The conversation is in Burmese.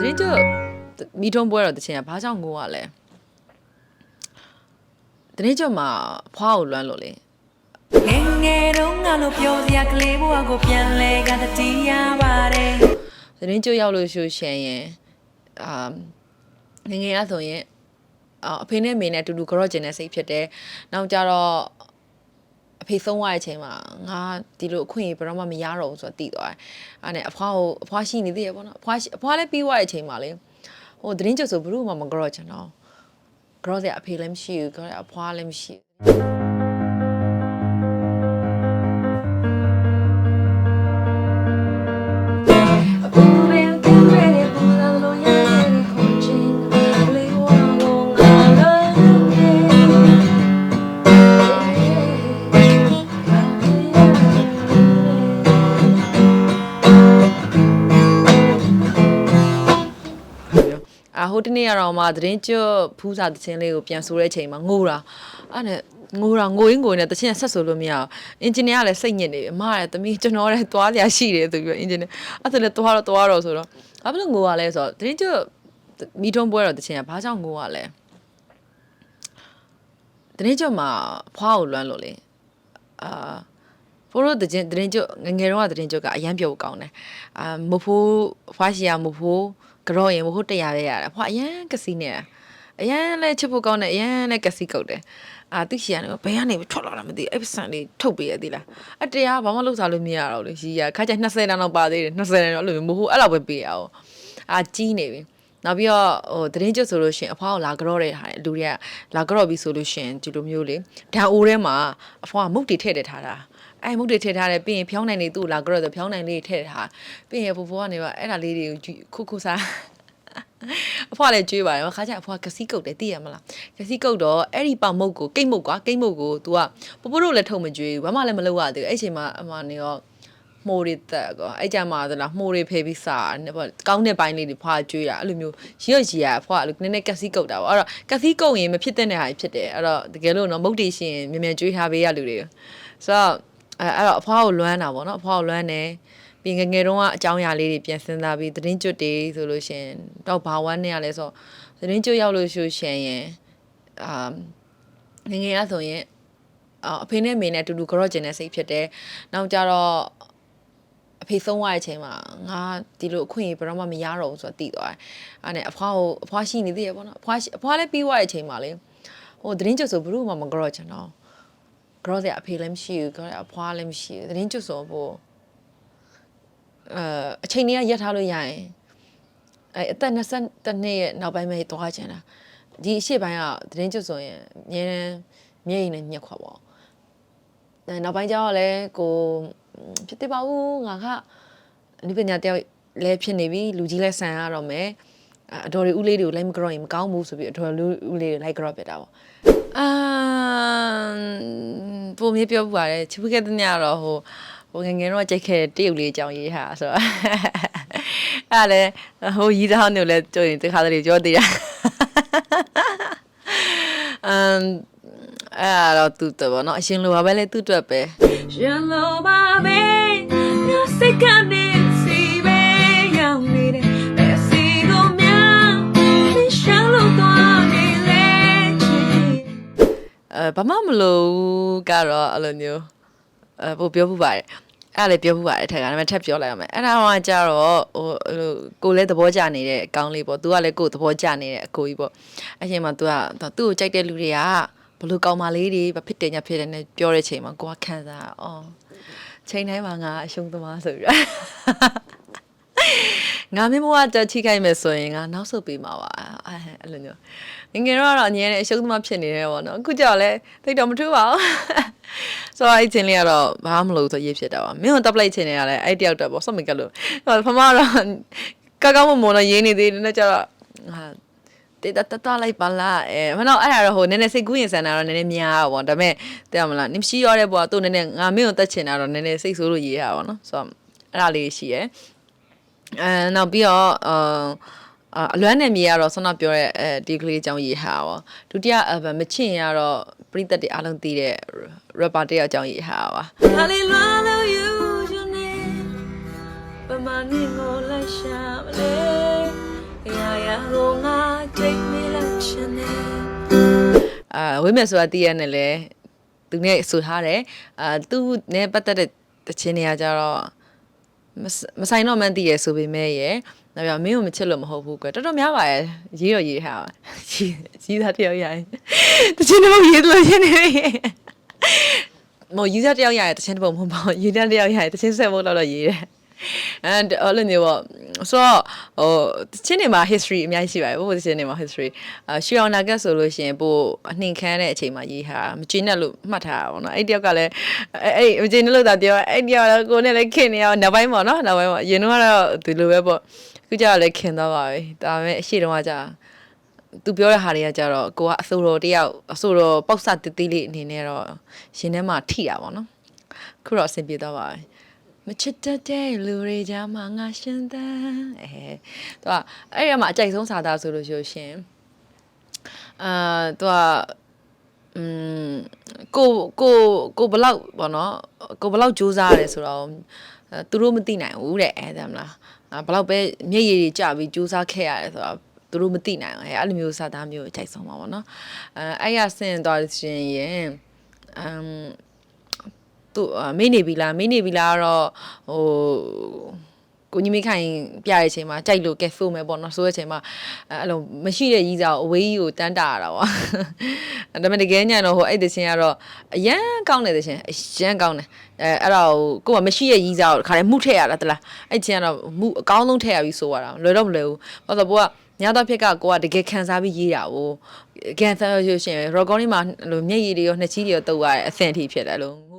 တရင်ကျမိထုံးပွဲတော့တချင်ကဘာကြောင့်ငိုရလဲတရင်ကျမှာဖွားကိုလွမ်းလို့လေငယ်ငယ်တုန်းကလို့ပြောစရာကလေးဘဝကိုပြန်လဲကတတိယပါတယ်တရင်ကျရောက်လို့ရှိရှင်ရင်အာငယ်ငယ်ရဆိုရင်အာအဖေနဲ့မေနဲ့အတူတူကြော့ကျင်တဲ့စိတ်ဖြစ်တယ်နောက်ကြတော့ အဖေဆုံးသွားတဲ့အချိန်မှာငါဒီလိုအခွင့်အရေးဘယ်တော့မှမရတော့ဘူးဆိုတော့တည်သွားတယ်။အဲ့နဲ့အဖွားကိုအဖွားရှိနေသေးရပေါ့နော်။အဖွားရှိအဖွားလည်းပြီးသွားတဲ့အချိန်မှာလေဟိုသတင်းကြဆိုဘလို့မှမကြော့ချင်တော့။ grow တဲ့အဖေလည်းမရှိဘူး grow တဲ့အဖွားလည်းမရှိဘူး တ်ပြောအာဟိုတနေ့ကတော့မှသတင်းကျွတ်ဖူးစာတခြင်းလေးကိုပြန်ဆိုတဲ့အချိန်မှာငိုတာအဲ့နဲ့ငိုတာငိုရင်းငိုရင်းနဲ့တခြင်းဆက်ဆိုလို့မရအောင်အင်ဂျင်နီယာကလည်းစိတ်ညစ်နေပြီအမကလည်းတမီးကျွန်တော်လည်းသွားစရာရှိတယ်ဆိုပြီးတော့အင်ဂျင်နီယာအဲ့ဒါလည်းသွားတော့သွားတော့ဆိုတော့ဘာဖြစ်လို့ငိုရလဲဆိုတော့သတင်းကျွတ်မိထုံးပွဲတော့တခြင်းကဘာကြောင့်ငိုရလဲသတင်းကျွတ်မှာဖွားကိုလွမ်းလို့လေအာဖိုးတို့တခြင်းတရင်ကျွတ်ငယ်ငယ်တော့ကတရင်ကျွတ်ကအရန်ပြုတ်ကောင်းတယ်အာမဖိုးဖွားရှိရမဖိုး ကြော့ရင်မဖိုးတရားပဲရတယ်ဖွားအရန်ကစီနေတာအရန်လဲချစ်ဖို့ကောင်းတယ်အရန်လဲကစီကုတ်တယ်အာသူရှိရတယ်ဘယ်ကနေထွက်လာတာမသိအဲ့ပစံလေးထုတ်ပေးရသေးလားအတရားဘာမှလုပ်စားလို့မရတော့လေရီရခါကျ20တန်းတော့ပါသေးတယ်20တန်းတော့အဲ့လိုမျိုးမဟုတ်အဲ့လောက်ပဲပေးရအောင်အာကြီးနေပြီနောက်ပြီးတော့ဟိုသတင်းကျွတ်ဆိုလို့ရှရင်အဖွားကိုလာကြော့တဲ့ဟာလူတွေကလာကြော့ပြီးဆိုလို့ရှရင်ဒီလိုမျိုးလေဓာတ်အိုးထဲမှာအဖွားကမုတ်တီထည့်ထည့်ထားတာ အဲ့မုတ်တွေထည့်ထားတယ်ပြီးရင်ဖြောင်းနိုင်နေသူ့လာကြော့ဆိုဖြောင်းနိုင်လေးထည့်ထားပြီးရင်ဖိုးဖိုးကနေပါအဲ့ဒါလေးတွေကိုခုခုစားအဖွားလည်းကြွေးပါတယ်ခါကျအဖွားကစီကုတ်တယ်သိရမလားကစီကုတ်တော့အဲ့ဒီပေါင်မုတ်ကိုကိတ်မုတ်ကွာကိတ်မုတ်ကို तू ကပပတို့လည်းထုံမကြွေးဘူးဘာမှလည်းမလုပ်ရသေးဘူးအဲ့ချိန်မှာအမနေရောမှုတွေတက်ကောအဲ့ကြမှာသလားမှုတွေဖယ်ပြီးစားနေပေါ့ကောင်းတဲ့ပိုင်းလေးတွေဖွာကြွေးတာအဲ့လိုမျိုးရရကြီးရအဖွားအဲ့လိုနည်းနည်းကစီကုတ်တာပေါ့အဲ့တော့ကစီကုတ်ရင်မဖြစ်တဲ့ဟာဖြစ်တယ်အဲ့တော့တကယ်လို့နော်မုတ်တီရှင်မြန်မြန်ကြွေးထားပေးရလူတွေဆိုတော့ အဲ့အဲ့တော့အဖွားကိုလွမ်းတာပေါ့နော်အဖွားကိုလွမ်းတယ်ပြီးငယ်ငယ်တုန်းကအကြောင်းအရာလေးတွေပြန်စဉ်းစားပြီးသတင်းကျွတ်တွေဆိုလို့ရှရင်တော့ဘာဝမ်းနဲ့ရလဲဆိုတော့သတင်းကျွတ်ရောက်လို့ရှိရှင်ရင်အာငယ်ငယ်ရဆိုရင်အာအဖေနဲ့မေနဲ့အတူတူကြော့ကျင်တဲ့စိတ်ဖြစ်တယ်နောက်ကြတော့အဖေဆုံးသွားတဲ့အချိန်မှာငါဒီလိုအခွင့်အရေးဘယ်တော့မှမရတော့ဘူးဆိုတော့တည်သွားတယ်အဲ့နဲ့အဖွားကိုအဖွားရှိနေသေးရပေါ့နော်အဖွားရှိအဖွားလည်းပြီးသွားတဲ့အချိန်မှာလေဟိုသတင်းကျွတ်ဆိုဘယ်လို့မှမကြော့ချင်တော့ grow စရာအဖေလည်းမရှိဘူး grow အဖွားလည်းမရှိဘူးသတင်းကျွတ်ဆိုဖို့အဲအချိန်ကြီးရက်ထားလို့ရရင်အဲအသက်22နှစ်ရဲ့နောက်ပိုင်းမှာသွားချင်တာဒီအရှိပိုင်းကသတင်းကျွတ်ဆိုရင်အများတန်းမျက်ရည်နဲ့ညက်ခွာပေါ့အဲနောက်ပိုင်းကျတော့လည်းကိုဖြစ်သေးပါဘူးငါကအနုပညာတယောက်လည်းဖြစ်နေပြီလူကြီးလည်းဆန်ရတော့မယ် အတော်ရီဦးလေးတွေကိုလိုက်မကြော့ရင်မကောင်းဘူးဆိုပြီးအတော်လူဦးလေးတွေလိုက်ကြော့ပြတာပေါ့အာပုံမြေပြောပြပါတယ်ချစ်ခဲ့တဲ့ညတော့ဟိုဟိုငယ်ငယ်တော့ကြိုက်ခဲ့တဲ့တရုတ်လေးအကြောင်းရေးဟာဆိုတော့အဲ့လေဟိုရီးသားနေလည်းကြိုရင်တခါတလေပြောသေးတာအမ်အဲ့တော့သူတော့ဗောနော်အရှင်လိုပါပဲလေသူ့အတွက်ပဲရှင်လိုပါပဲ အဲဘာမှမလို့ကတော့အဲ့လိုမျိုးအဲပို့ပြောဖို့ပါတယ်အဲ့ဒါလည်းပြောဖို့ပါတယ်ထက်ကဒါပေမဲ့ထပ်ပြောလိုက်ရမယ်အဲ့ဒါမှကြတော့ဟိုအဲ့လိုကိုလည်းသဘောကျနေတဲ့အကောင်းလေးပေါ့သူကလည်းကိုယ်သဘောကျနေတဲ့အကိုကြီးပေါ့အဲ့ချိန်မှာ तू ကသူ့ကိုကြိုက်တဲ့လူတွေကဘလို့ကောင်းပါလေးတွေဘာဖြစ်တယ်ညာဖြစ်တယ်နဲ့ပြောတဲ့ချိန်မှာကိုကခံစားအော်ချိန်တိုင်းမှာငါအရှုံးသမားဆိုပြီးတော့ ငါမင်းမကတက်ချိခိုင်းမယ်ဆိုရင်ငါနောက်ဆုတ်ပေးမှာပါအဲအဲ့လိုမျိုးငယ်ငယ်တော့ကတော့အငြင်းနဲ့အရှုံးသမားဖြစ်နေတယ်ပေါ့နော်အခုကြောက်လဲသိတော့မထူးပါဘူးဆိုတော့အဲ့ချင်းလေးကတော့ဘာမှမလုပ်ဆိုရေးဖြစ်တာပါမင်းကိုတပ်လိုက်ချင်းနေရလဲအဲ့တယောက်တော့ပေါ့စောင့်မကလို့ဖမတော့ကောက်ကောက်မမွန်တော့ရင်းနေသေးတယ်နဲ့ကျတော့ဟာတေတတတလိုက်ပါလားအဲမတော့အဲ့ဒါတော့ဟိုနည်းနည်းစိတ်ကူးရင်ဆန်တာတော့နည်းနည်းများပါပေါ့ဒါပေမဲ့တဲ့မလားနင်ရှိရတဲ့ဘွာသူ့နည်းနည်းငါမင်းကိုတက်ချင်တာတော့နည်းနည်းစိတ်ဆိုးလို့ရေးရပါပေါ့နော်ဆိုတော့အဲ့ဒါလေးရှိရယ် အဲနောက်ပြီးတော့အာအလွမ်းနယ်မြေကတော့ဆောင်းတော့ပြောတဲ့အဲဒီကလေးအကြောင်းရေးဟာရောဒုတိယ album မချင်ရတော့ပရိသတ်တွေအားလုံးသိတဲ့ rapper တယောက်အကြောင်းရေးဟာပါ Hallelujah you name ပမာနေကိုလိုက်ရှာမလဲရာရာကိုငါတိတ်မိလိုက်ချင်တယ်အာဝိမဲ့ဆိုတာတည်ရနေလဲသူနဲ့ဆိုထားတယ်အာသူနဲ့ပတ်သက်တဲ့တခြင်းတွေကကြတော့ မစမဆိုင်တော့မှန်းတည်ရဆိုပေမဲ့ရယ်နောက်ပြမင်းကိုမချစ်လို့မဟုတ်ဘူးကွတော်တော်များပါရဲ့ရေးတော့ရေးထားပါရေးရေးသားတယောက်ရရင်တခြင်းတော့ရေးလို့ရနေတယ်မော်ယူဇာတယောက်ရရင်တခြင်းတစ်ပုံမဟုတ်ပါဘူးယူဇာတယောက်ရရင်တခြင်းဆက်ဖို့တော့တော့ရေးတယ် and အဲ့လိုမျိုးပေါ့ဆိုတော့ဟိုတချင်းနေမှာ history အများကြီးရှိပါတယ်ဘို့တချင်းနေမှာ history အာရှီအောင်နာကတ်ဆိုလို့ရှိရင်ပို့အနှင်ခမ်းတဲ့အချိန်မှာရေးထားတာမကျင်းနဲ့လို့မှတ်ထားတာပေါ့နော်အဲ့တယောက်ကလည်းအဲ့အဲ့မကျင်းနဲ့လို့သာပြောအဲ့တယောက်ကလည်းကိုနဲ့လည်းခင်နေအောင်နောက်ပိုင်းပေါ့နော်နောက်ပိုင်းပေါ့ရင်တော့ကတော့ဒီလိုပဲပေါ့ခုကျတော့လည်းခင်သွားပါပြီဒါပေမဲ့အရှိတုန်းကကြာသူပြောတဲ့ဟာတွေကကြတော့ကိုကအဆိုတော်တယောက်အဆိုတော်ပေါက်စတတိလေးအနေနဲ့တော့ရှင်ထဲမှာထိတာပေါ့နော်ခုတော့အဆင်ပြေသွားပါပြီ မချစ်တတ်တဲ့လူတွေကြားမှာငါရှင်သန်အဲသူကအဲ့ရမှာအကြိုက်ဆုံးစာသားဆိုလို့ရှိရင်အာသူကอืมကိုကိုကိုဘလောက်ပေါ့နော်ကိုဘလောက်စူးစမ်းရတယ်ဆိုတော့အဲသူတို့မသိနိုင်ဘူးတဲ့အဲဒါမလားအာဘလောက်ပဲမျက်ရည်တွေကျပြီးစူးစမ်းခဲ့ရတယ်ဆိုတော့သူတို့မသိနိုင်ဘူးအဲအဲ့လိုမျိုးစာသားမျိုးအကြိုက်ဆုံးပါပေါ့နော်အဲအဲ့ရဆင်သွားရှင်ရင်အမ် သူအာမေးနေပြီလားမေးနေပြီလားကတော့ဟိုကိုကြီးမခိုင်ပြတဲ့အချိန်မှာကြိုက်လို့ကဲဆိုမယ်ပေါ့နော်ဆိုတဲ့အချိန်မှာအဲအဲ့လိုမရှိတဲ့ရီးစားကိုအဝေးကြီးကိုတန်းတာရတာပေါ့ဒါပေမဲ့တကယ်ညံတော့ဟိုအဲ့တချင်းကတော့အရန်ကောင်းတဲ့တချင်းအရန်ကောင်းတယ်အဲအဲ့တော့ကိုကမရှိတဲ့ရီးစားကိုခါလေးမှုထည့်ရတာတလားအဲ့ချင်းကတော့မှုအကောင်းဆုံးထည့်ရပြီးဆိုရတာလွယ်တော့မလွယ်ဘူးဘာလို့ဆိုတော့ညတော့ဖြစ်ကကိုကတကယ်ခံစားပြီးရေးတာကိုကန်ဆာရရှင်ရော်ကောင်းလေးမှာလိုမျက်ရည်တွေရောနှစ်ချီးတွေရောတုပ်ရတဲ့အဆင့်အထိဖြစ်တယ်လို့